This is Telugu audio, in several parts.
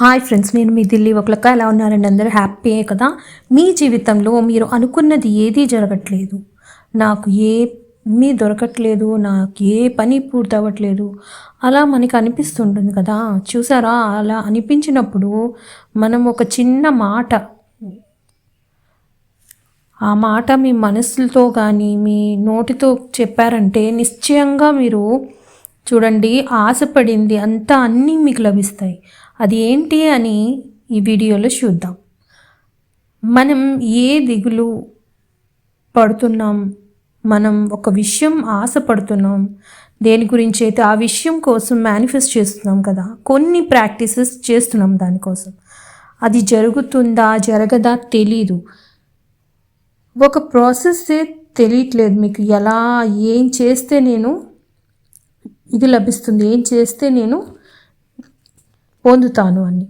హాయ్ ఫ్రెండ్స్ నేను మీ ఢిల్లీ ఒకలక్క ఎలా ఉన్నారండి అందరూ? హ్యాపీయే కదా? మీ జీవితంలో మీరు అనుకున్నది ఏదీ జరగట్లేదు? నాకు ఏ మీ దొరకట్లేదు నాకు ఏ పని పూర్తి అవ్వట్లేదు. అలా మనకి అనిపిస్తుంటుంది కదా? చూసారా? అలా అనిపించినప్పుడు మనం ఒక చిన్న మాట ఆ మాట మీ మనసులతో కానీ మీ నోటితో చెప్పారంటే నిశ్చయంగా మీరు చూడండి ఆశపడింది అంతా అన్నీ మీకు లభిస్తాయి. అది ఏంటి అని ఈ వీడియోలో చూద్దాం. మనం ఏ దిగులు పడుతున్నాం? మనం ఒక విషయం ఆశపడుతున్నాం. దేని గురించి అయితే ఆ విషయం కోసం మేనిఫెస్ట్ చేస్తున్నాం కదా కొన్ని ప్రాక్టీసెస్ చేస్తున్నాం దానికోసం అది జరుగుతుందా జరగదా తెలీదు. ఒక ప్రాసెస్ తెలియట్లేదు మీకు. ఎలా ఏం చేస్తే నేను ఇది లభిస్తుంది ఏం చేస్తే నేను పొందుతాను అని.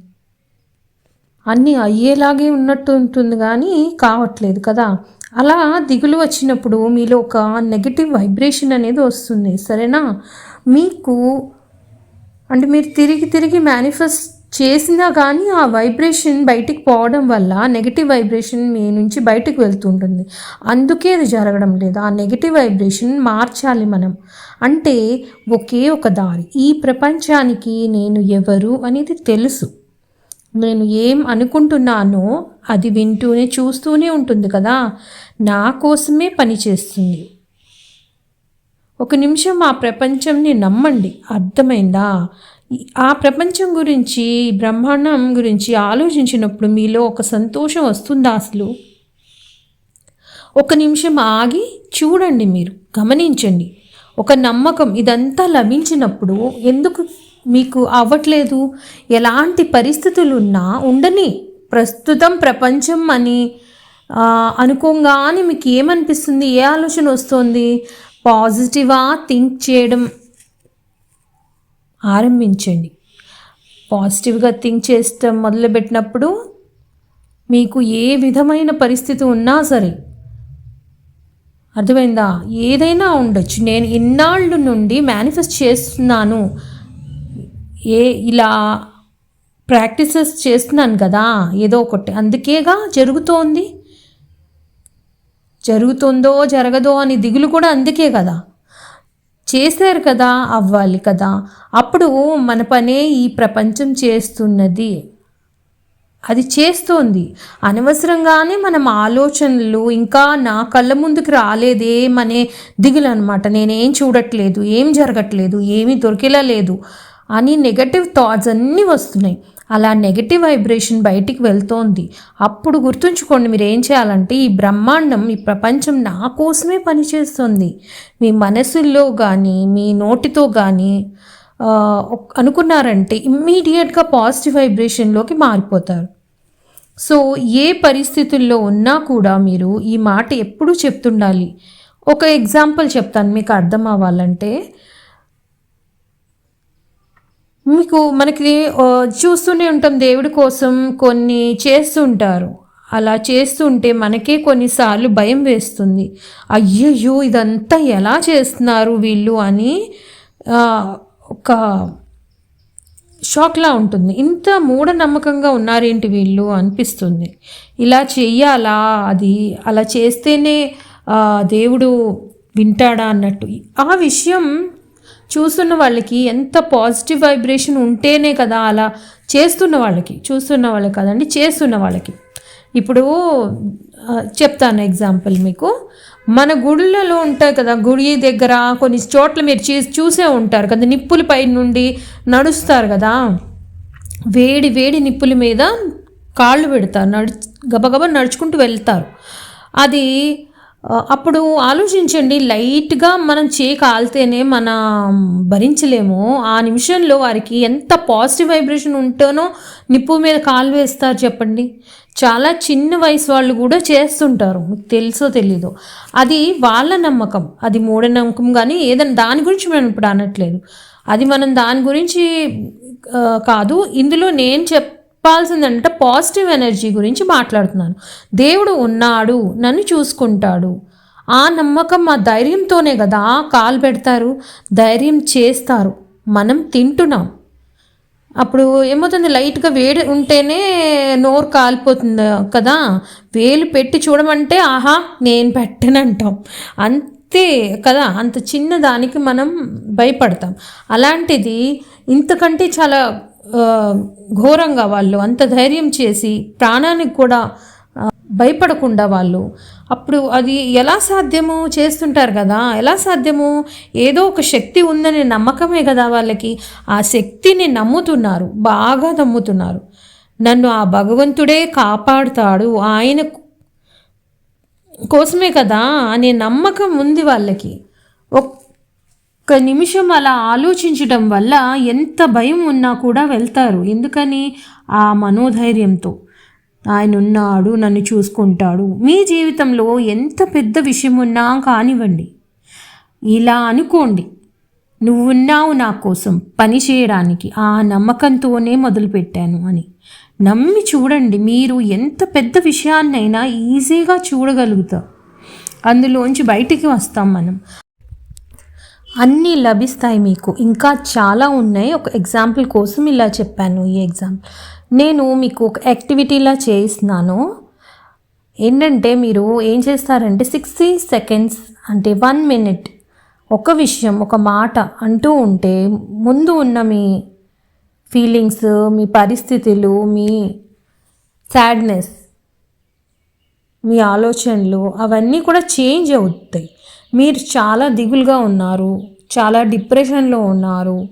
అన్నీ అయ్యేలాగే ఉన్నట్టు ఉంటుంది కానీ కావట్లేదు కదా. అలా దిగులు వచ్చినప్పుడు మీలో ఒక నెగిటివ్ వైబ్రేషన్ అనేది వస్తుంది. సరేనా? మీకు అంటే మీరు తిరిగి తిరిగి మేనిఫెస్ట్ చేసినా కానీ ఆ వైబ్రేషన్ బయటికి పోవడం వల్ల నెగిటివ్ వైబ్రేషన్ మీ నుంచి బయటికి వెళ్తుంటుంది. అందుకే అది జరగడం లేదు. ఆ నెగిటివ్ వైబ్రేషన్ మార్చాలి మనం. అంటే ఒకే ఒక దారి. ఈ ప్రపంచానికి నేను ఎవరు అనేది తెలుసు. నేను ఏం అనుకుంటున్నానో అది వింటూనే చూస్తూనే ఉంటుంది కదా. నా కోసమే పనిచేస్తుంది ఒక నిమిషం ఆ ప్రపంచంని నమ్మండి. అర్థమైందా? ఆ ప్రపంచం గురించి బ్రహ్మాండం గురించి ఆలోచించినప్పుడు మీలో ఒక సంతోషం వస్తుందా అసలు? ఒక నిమిషం ఆగి చూడండి మీరు గమనించండి. ఒక నమ్మకం ఇదంతా లభించినప్పుడు ఎందుకు మీకు అవ్వట్లేదు? ఎలాంటి పరిస్థితులు ఉన్నా ఉండని ప్రస్తుతం ప్రపంచం అని అనుకోగానే మీకు ఏమనిపిస్తుంది? ఏ ఆలోచన వస్తుంది? పాజిటివా థింక్ చేయడం ఆరంభించండి. పాజిటివ్గా థింక్ చేస్తాం మొదలుపెట్టినప్పుడు మీకు ఏ విధమైన పరిస్థితి ఉన్నా సరే అర్థమైందా? ఏదైనా ఉండొచ్చు. నేను ఇన్నాళ్ళు నుండి మేనిఫెస్ట్ చేస్తున్నాను. ఏ ఇలా ప్రాక్టీసెస్ చేస్తున్నాను కదా ఏదో ఒకటి. అందుకేగా జరుగుతోంది? జరుగుతుందో జరగదో అని దిగులు కూడా అందుకే కదా. చేశారు కదా అవ్వాలి కదా. అప్పుడు మన పనే ఈ ప్రపంచం చేస్తున్నది. అది చేస్తోంది. అనవసరంగానే మనం ఆలోచనలు ఇంకా నా కళ్ళ ముందుకు రాలేదేమనే దిగులు అనమాట నేనేం చూడట్లేదు ఏం జరగట్లేదు ఏమీ దొరికేలా లేదు అని నెగటివ్ థాట్స్ అన్నీ వస్తున్నాయి. అలా నెగటివ్ వైబ్రేషన్ బయటికి వెళ్తోంది. అప్పుడు గుర్తుంచుకోండి మీరు ఏం చేయాలంటే ఈ బ్రహ్మాండం ఈ ప్రపంచం నా కోసమే పనిచేస్తుంది. మీ మనసుల్లో కానీ మీ నోటితో కానీ అనుకున్నారంటే ఇమ్మీడియట్గా పాజిటివ్ వైబ్రేషన్లోకి మారిపోతారు. సో ఏ పరిస్థితుల్లో ఉన్నా కూడా మీరు ఈ మాట ఎప్పుడూ చెప్తుండాలి. ఒక ఎగ్జాంపుల్ చెప్తాను మీకు అర్థం అవ్వాలంటే మీకు మనకి చూస్తూనే ఉంటాం దేవుడి కోసం కొన్ని చేస్తుంటారు. అలా చేస్తుంటే మనకే కొన్నిసార్లు భయం వేస్తుంది. అయ్యయ్యో ఇదంతా ఎలా చేస్తున్నారు వీళ్ళు అని ఒక షాక్లా ఉంటుంది. ఇంత మూఢనమ్మకంగా ఉన్నారేంటి వీళ్ళు అనిపిస్తుంది. ఇలా చెయ్యాలా? అది అలా చేస్తేనే దేవుడు వింటాడా అన్నట్టు. ఆ విషయం చూస్తున్న వాళ్ళకి ఎంత పాజిటివ్ వైబ్రేషన్ ఉంటేనే కదా అలా చేస్తున్న వాళ్ళకి చూస్తున్న వాళ్ళకి కదండి చేస్తున్న వాళ్ళకి. ఇప్పుడు చెప్తాను ఎగ్జాంపుల్ మీకు. మన గుళ్ళలో ఉంటాయి కదా గుడి దగ్గర కొన్ని చోట్ల మీరు చూ చూసే ఉంటారు కదా నిప్పుల పై నుండి నడుస్తారు కదా. వేడి వేడి నిప్పుల మీద కాళ్ళు పెడతారు నడు గబగబా నడుచుకుంటూ వెళ్తారు. అది అప్పుడు ఆలోచించండి లైట్గా మనం చేయి కాలితేనే మన భరించలేము. ఆ నిమిషంలో వారికి ఎంత పాజిటివ్ వైబ్రేషన్ ఉంటేనో నిప్పు మీద కాలు వేస్తారు చెప్పండి. చాలా చిన్న వయసు వాళ్ళు కూడా చేస్తుంటారు మీకు తెలుసో తెలీదో. అది వాళ్ళ నమ్మకం అది మూఢనమ్మకం కానీ ఏదైనా దాని గురించి మనం ఇప్పుడు అనట్లేదు. అది మనం దాని గురించి కాదు ఇందులో నేను చెప్ చెప్పాల్సిందంటే పాజిటివ్ ఎనర్జీ గురించి మాట్లాడుతున్నాను. దేవుడు ఉన్నాడు నన్ను చూసుకుంటాడు. ఆ నమ్మకం ఆ ధైర్యంతోనే కదా కాలు పెడతారు ధైర్యం చేస్తారు. మనం తింటున్నాం. అప్పుడు ఏమవుతుంది? లైట్గా వేడి ఉంటేనే నోరు కాలిపోతుంది కదా. వేలు పెట్టి చూడమంటే ఆహా నేను పెట్టనంటాం అంతే కదా? అంత చిన్న దానికి మనం భయపడతాం. అలాంటిది ఇంతకంటే చాలా ఘోరంగా వాళ్ళు అంత ధైర్యం చేసి ప్రాణానికి కూడా భయపడకుండా వాళ్ళు. అప్పుడు అది ఎలా సాధ్యము చేస్తుంటారు కదా. ఎలా సాధ్యము ఏదో ఒక శక్తి ఉందనే నమ్మకమే కదా వాళ్ళకి. ఆ శక్తిని నమ్ముతున్నారు బాగా నమ్ముతున్నారు. నన్ను ఆ భగవంతుడే కాపాడుతాడు ఆయన కోసమే కదా అనే నమ్మకం ఉంది వాళ్ళకి. ఒక్క ఒక్క నిమిషం అలా ఆలోచించడం వల్ల ఎంత భయం ఉన్నా కూడా వెళ్తారు. ఎందుకని? ఆ మనోధైర్యంతో. ఆయన ఉన్నాడు నన్ను చూసుకుంటాడు. మీ జీవితంలో ఎంత పెద్ద విషయం ఉన్నా కానివ్వండి. ఇలా అనుకోండి. నువ్వున్నావు నా కోసం పని చేయడానికి. ఆ నమ్మకంతోనే మొదలుపెట్టాను అని. నమ్మి చూడండి మీరు ఎంత పెద్ద విషయాన్నైనా ఈజీగా చూడగలుగుతాం అందులోంచి బయటికి వస్తాం మనం. అన్నీ లభిస్తాయి మీకు. ఇంకా చాలా ఉన్నాయి. ఒక ఎగ్జాంపుల్ కోసం ఇలా చెప్పాను ఈ ఎగ్జాంపుల్ నేను మీకు ఒక యాక్టివిటీలా చేయిస్తున్నాను. ఏంటంటే మీరు ఏం చేస్తారంటే సిక్స్టీ సెకండ్స్ అంటే వన్ మినిట్ ఒక విషయం ఒక మాట అంటూ ఉంటే ముందు ఉన్న మీ ఫీలింగ్స్ మీ పరిస్థితులు మీ సాడ్నెస్ మీ ఆలోచనలు అవన్నీ కూడా చేంజ్ అవుతాయి. మీరు చాలా దిగులుగా ఉన్నారు చాలా డిప్రెషన్లో ఉన్నారు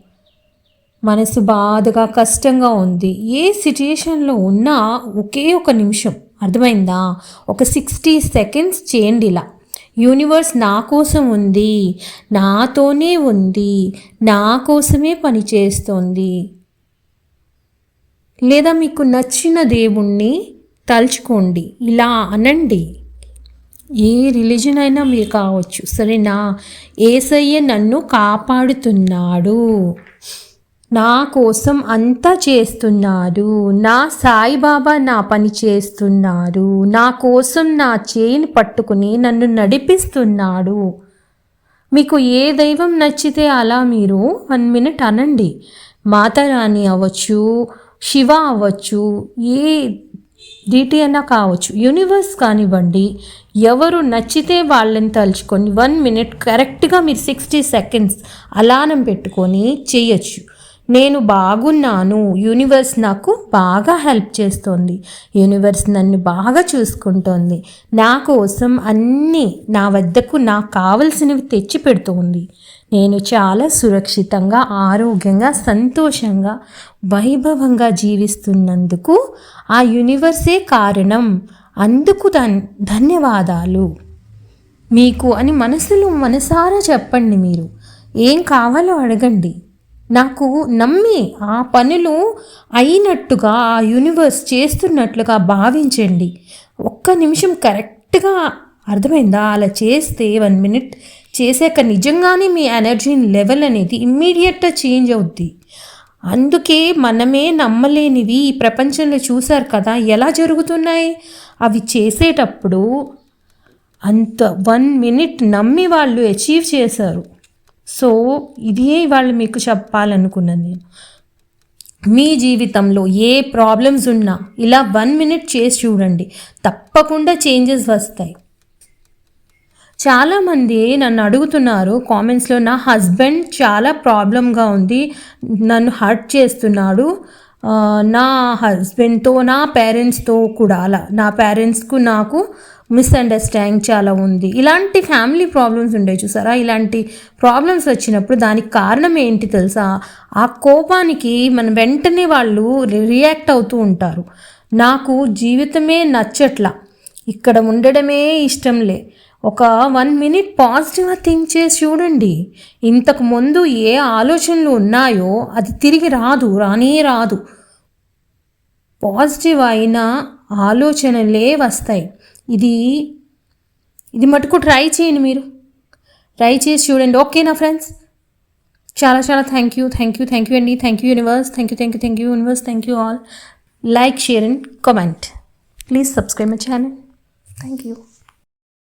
మనసు బాధగా కష్టంగా ఉంది. ఏ సిచ్యుయేషన్లో ఉన్నా ఒకే ఒక నిమిషం అర్థమైందా? ఒక సిక్స్టీ సెకండ్స్ చేయండి ఇలా. యూనివర్స్ నా కోసం ఉంది నాతోనే ఉంది నా కోసమే పనిచేస్తోంది లేదా మీకు నచ్చిన దేవుణ్ణి తలుచుకోండి. ఇలా అనండి. ఏ రిలీజన్ అయినా మీరు కావచ్చు. సరేనా ఏసయ్య నన్ను కాపాడుతున్నాడు. నా కోసం అంతా చేస్తున్నారు నా సాయిబాబా నా పని చేస్తున్నారు నా కోసం నా చేయిని పట్టుకుని నన్ను నడిపిస్తున్నాడు. మీకు ఏ దైవం నచ్చితే అలా మీరు వన్ మినిట్ అనండి. మాతారాణి అవ్వచ్చు శివ అవ్వచ్చు ఏ డీటీ అయినా కావచ్చు. యూనివర్స్ కానివ్వండి ఎవరు నచ్చితే వాళ్ళని తలుచుకొని వన్ మినిట్ కరెక్ట్గా మీరు సిక్స్టీ సెకండ్స్ అలారం పెట్టుకొని చేయొచ్చు. నేను బాగున్నాను. యూనివర్స్ నాకు బాగా హెల్ప్ చేస్తోంది. యూనివర్స్ నన్ను బాగా చూసుకుంటోంది. నా కోసం అన్నీ నా వద్దకు నాకు కావలసినవి తెచ్చి పెడుతోంది నేను చాలా సురక్షితంగా ఆరోగ్యంగా సంతోషంగా వైభవంగా జీవిస్తున్నందుకు ఆ యూనివర్సే కారణం. అందుకు ధన్ ధన్యవాదాలు. మీకు అని మనసులో మనసారా చెప్పండి మీరు. ఏం కావాలో అడగండి. నాకు నమ్మి ఆ పనులు అయినట్టుగా ఆ యూనివర్స్ చేస్తున్నట్లుగా భావించండి. ఒక్క నిమిషం కరెక్ట్గా అర్థమైందా? అలా చేస్తే వన్ మినిట్ చేసాక నిజంగానే మీ ఎనర్జీ లెవెల్ అనేది ఇమ్మీడియట్గా చేంజ్ అవుద్ది. అందుకే మనమే నమ్మలేనివి ఈ ప్రపంచంలో చూశారు కదా ఎలా జరుగుతున్నాయి? అవి చేసేటప్పుడు అంత వన్ మినిట్ నమ్మి వాళ్ళు అచీవ్ చేశారు. సో ఇదే వాళ్ళు మీకు చెప్పాలనుకున్నాను నేను. మీ జీవితంలో ఏ ప్రాబ్లమ్స్ ఉన్నా ఇలా వన్ మినిట్ చేసి చూడండి. తప్పకుండా చేంజెస్ వస్తాయి. చాలామంది నన్ను అడుగుతున్నారు కామెంట్స్లో నా హస్బెండ్ చాలా ప్రాబ్లంగా ఉంది నన్ను హర్ట్ చేస్తున్నాడు నా హస్బెండ్తో నా పేరెంట్స్తో కూడా అలా నా పేరెంట్స్కు నాకు మిస్అండర్స్టాండింగ్ చాలా ఉంది. ఇలాంటి ఫ్యామిలీ ప్రాబ్లమ్స్ ఉండే చూసారా? ఇలాంటి ప్రాబ్లమ్స్ వచ్చినప్పుడు దానికి కారణం ఏంటి తెలుసా? ఆ కోపానికి మన వెంటనే వాళ్ళు రియాక్ట్ అవుతూ ఉంటారు. నాకు జీవితమే నచ్చట్లా ఇక్కడ ఉండడమే ఇష్టం లే ఒక వన్ మినిట్ పాజిటివ్గా థింక్ చేసి చూడండి. ఇంతకు ముందు ఏ ఆలోచనలు ఉన్నాయో అది తిరిగి రాదు రానే రాదు. పాజిటివ్ అయిన ఆలోచనలే వస్తాయి. ఇది ఇది మటుకు ట్రై చేయండి మీరు. ట్రై చేసి చూడండి. ఓకేనా ఫ్రెండ్స్ చాలా చాలా thank you thank you thank you అండి. Thank you universe thank you thank you thank you universe thank you all like share and comment please subscribe my channel thank you